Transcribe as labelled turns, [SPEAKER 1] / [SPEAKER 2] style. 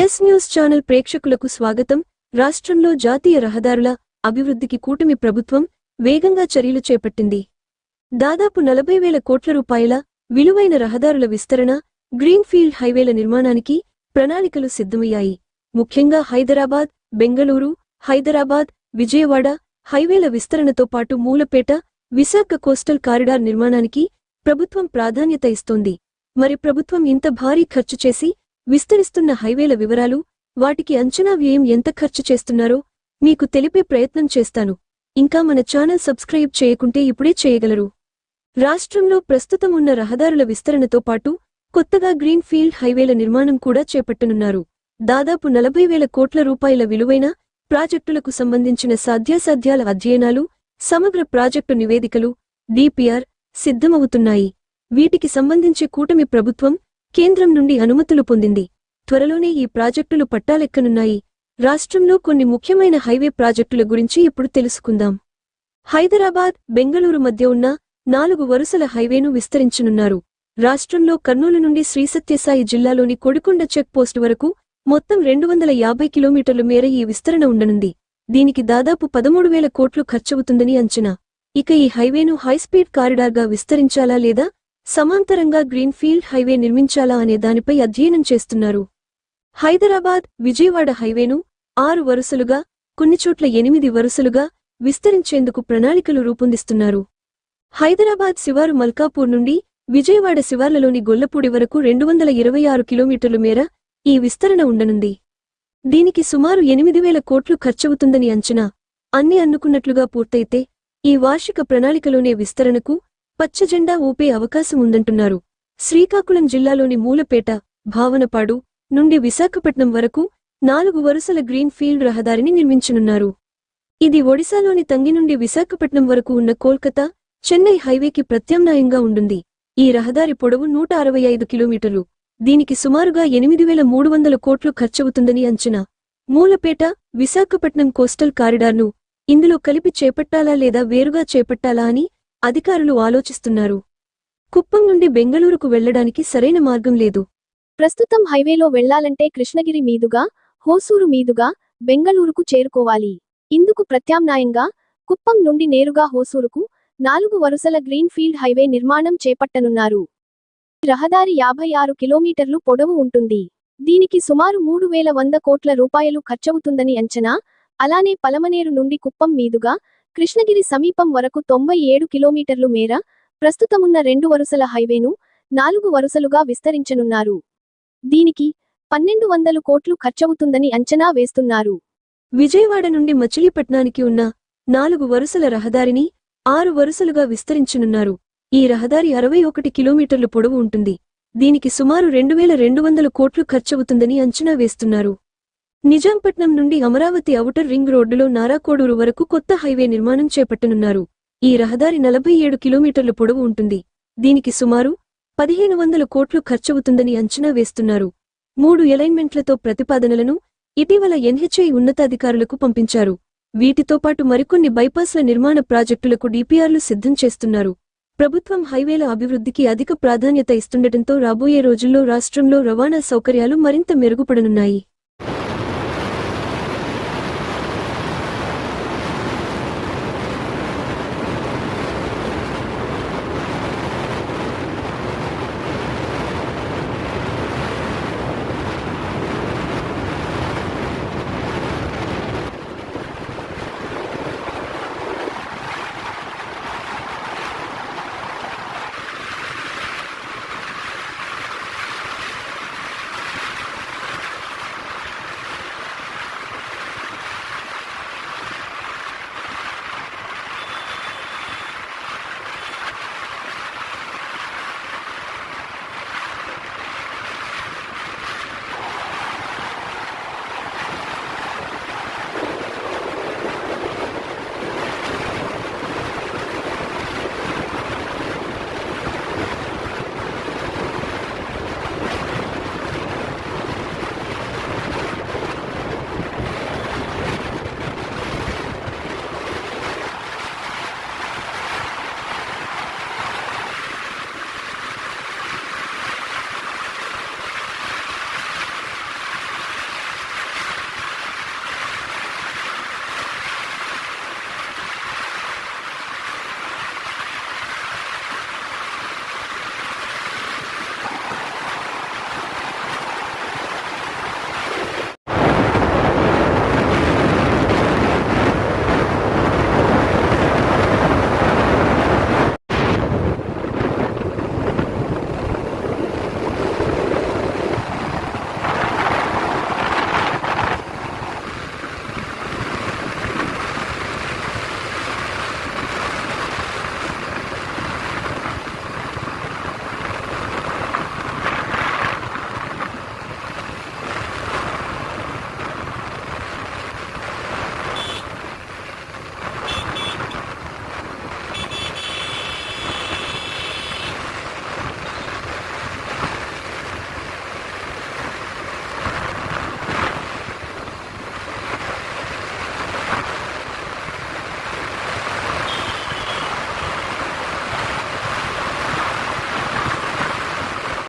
[SPEAKER 1] Yes news channel ప్రేక్షకులకు స్వాగతం. రాష్ట్రంలో జాతీయ రహదారుల అభివృద్ధికి కూటమి ప్రభుత్వం వేగంగా చర్యలు చేపట్టింది. దాదాపు నలభై వేల కోట్ల రూపాయల విలువైన రహదారుల విస్తరణ గ్రీన్ఫీల్డ్ హైవేల నిర్మాణానికి ప్రణాళికలు సిద్ధమయ్యాయి. ముఖ్యంగా హైదరాబాద్ బెంగళూరు హైదరాబాద్ విజయవాడ హైవేల విస్తరణతో పాటు మూలపేట విశాఖ కోస్టల్ కారిడార్ నిర్మాణానికి ప్రభుత్వం ప్రాధాన్యత ఇస్తోంది. మరి ప్రభుత్వం ఇంత భారీ ఖర్చు చేసి విస్తరిస్తున్న హైవేల వివరాలు వాటికి అంచనా వ్యయం ఎంత ఖర్చు చేస్తున్నారో మీకు తెలిపే ప్రయత్నం చేస్తాను. ఇంకా మన ఛానల్ సబ్స్క్రైబ్ చేయకుంటే ఇప్పుడే చేయగలరు. రాష్ట్రంలో ప్రస్తుతం ఉన్న రహదారుల విస్తరణతో పాటు కొత్తగా గ్రీన్ ఫీల్డ్ హైవేల నిర్మాణం కూడా చేపట్టనున్నారు. దాదాపు నలభై వేల కోట్ల రూపాయల విలువైన ప్రాజెక్టులకు సంబంధించిన సాధ్యాసాధ్యాల అధ్యయనాలు సమగ్ర ప్రాజెక్టు నివేదికలు డిపిఆర్ సిద్ధమవుతున్నాయి. వీటికి సంబంధించి కూటమి ప్రభుత్వం కేంద్రం నుండి అనుమతులు పొందింది. త్వరలోనే ఈ ప్రాజెక్టులు పట్టాలెక్కనున్నాయి. రాష్ట్రంలో కొన్ని ముఖ్యమైన హైవే ప్రాజెక్టుల గురించి ఇప్పుడు తెలుసుకుందాం. హైదరాబాద్ బెంగళూరు మధ్య ఉన్న నాలుగు వరుసల హైవేను విస్తరించనున్నారు. రాష్ట్రంలో కర్నూలు నుండి శ్రీసత్యసాయి జిల్లాలోని కొడికొండ చెక్ పోస్ట్ వరకు మొత్తం రెండు వందల యాభై కిలోమీటర్ల మేర ఈ విస్తరణ ఉండనుంది. దీనికి దాదాపు పదమూడు వేల కోట్లు ఖర్చవుతుందని అంచనా. ఇక ఈ హైవేను హైస్పీడ్ కారిడార్గా విస్తరించాలా లేదా సమాంతరంగా గ్రీన్ఫీల్డ్ హైవే నిర్మించాలా అనే దానిపై అధ్యయనం చేస్తున్నారు. హైదరాబాద్ విజయవాడ హైవేను ఆరు వరుసలుగా కొన్ని చోట్ల ఎనిమిది వరుసలుగా విస్తరించేందుకు ప్రణాళికలు రూపొందిస్తున్నారు. హైదరాబాద్ శివారు మల్కాపూర్ నుండి విజయవాడ శివార్లలోని గొల్లపూడి వరకు రెండు వందల ఇరవై ఆరు కిలోమీటర్ల మేర ఈ విస్తరణ ఉండనుంది. దీనికి సుమారు ఎనిమిది వేల కోట్లు ఖర్చవుతుందని అంచనా. అన్ని అన్నుకున్నట్లుగా పూర్తయితే ఈ వార్షిక ప్రణాళికలోనే విస్తరణకు పచ్చజెండా ఊపే అవకాశం ఉందంటున్నారు శ్రీకాకుళం జిల్లాలోని మూలపేట భావనపాడు నుండి విశాఖపట్నం వరకు నాలుగు వరుసల గ్రీన్ ఫీల్డ్ రహదారిని నిర్మించనున్నారు. ఇది ఒడిశాలోని తంగి నుండి విశాఖపట్నం వరకు ఉన్న కోల్కతా చెన్నై హైవేకి ప్రత్యామ్నాయంగా ఉంటుంది. ఈ రహదారి పొడవు నూట అరవై ఐదు కిలోమీటర్లు. దీనికి సుమారుగా ఎనిమిది వేల మూడు వందల కోట్లు ఖర్చవుతుందని అంచనా. మూలపేట విశాఖపట్నం కోస్టల్ కారిడార్ను ఇందులో కలిపి చేపట్టాలా లేదా వేరుగా చేపట్టాలా అని అధికారులు ఆలోచిస్తున్నారు. కుప్పం నుండి బెంగళూరుకు వెళ్ళడానికి సరైన మార్గం లేదు.
[SPEAKER 2] ప్రస్తుతం హైవేలో వెళ్ళాలంటే కృష్ణగిరి మీదుగా హోసూరు మీదుగా బెంగళూరుకు చేరుకోవాలి. ఇందుకు ప్రత్యామ్నాయంగా కుప్పం నుండి నేరుగా హోసూరుకు నాలుగు వరుసల గ్రీన్ఫీల్డ్ హైవే నిర్మాణం చేపట్టనున్నారు. ఈ రహదారి యాభై ఆరు కిలోమీటర్లు పొడవు ఉంటుంది. దీనికి సుమారు మూడు వేల వంద కోట్ల రూపాయలు ఖర్చవుతుందని అంచనా అలానే పలమనేరు నుండి కుప్పం మీదుగా కృష్ణగిరి సమీపం వరకు తొంభై ఏడు కిలోమీటర్లు మేర ప్రస్తుతమున్న రెండు వరుసల హైవేను నాలుగు వరుసలుగా విస్తరించనున్నారు. దీనికి పన్నెండు వందలు కోట్లు ఖర్చవుతుందని అంచనా వేస్తున్నారు.
[SPEAKER 1] విజయవాడ నుండి మచిలీపట్నానికి ఉన్న నాలుగు వరుసల రహదారిని ఆరు వరుసలుగా విస్తరించనున్నారు. ఈ రహదారి అరవై ఒకటి కిలోమీటర్లు పొడవు ఉంటుంది. దీనికి సుమారు రెండు వేల రెండు వందల కోట్లు ఖర్చవుతుందని అంచనా వేస్తున్నారు. నిజాంపట్నం నుండి అమరావతి ఔటర్ రింగ్ రోడ్డులో నారాకోడూరు వరకు కొత్త హైవే నిర్మాణం చేపట్టనున్నారు. ఈ రహదారి నలభై ఏడు కిలోమీటర్ల పొడవు ఉంటుంది. దీనికి సుమారు పదిహేను వందల కోట్లు ఖర్చవుతుందని అంచనా వేస్తున్నారు. మూడు ఎలైన్మెంట్లతో ప్రతిపాదనలను ఇటీవల ఎన్హెచ్ఐ ఉన్నతాధికారులకు పంపించారు. వీటితో పాటు మరికొన్ని బైపాస్ల నిర్మాణ ప్రాజెక్టులకు డిపిఆర్లు సిద్ధం చేస్తున్నారు. ప్రభుత్వం హైవేల అభివృద్ధికి అధిక ప్రాధాన్యత ఇస్తుండటంతో రాబోయే రోజుల్లో రాష్ట్రంలో రవాణా సౌకర్యాలు మరింత మెరుగుపడనున్నాయి.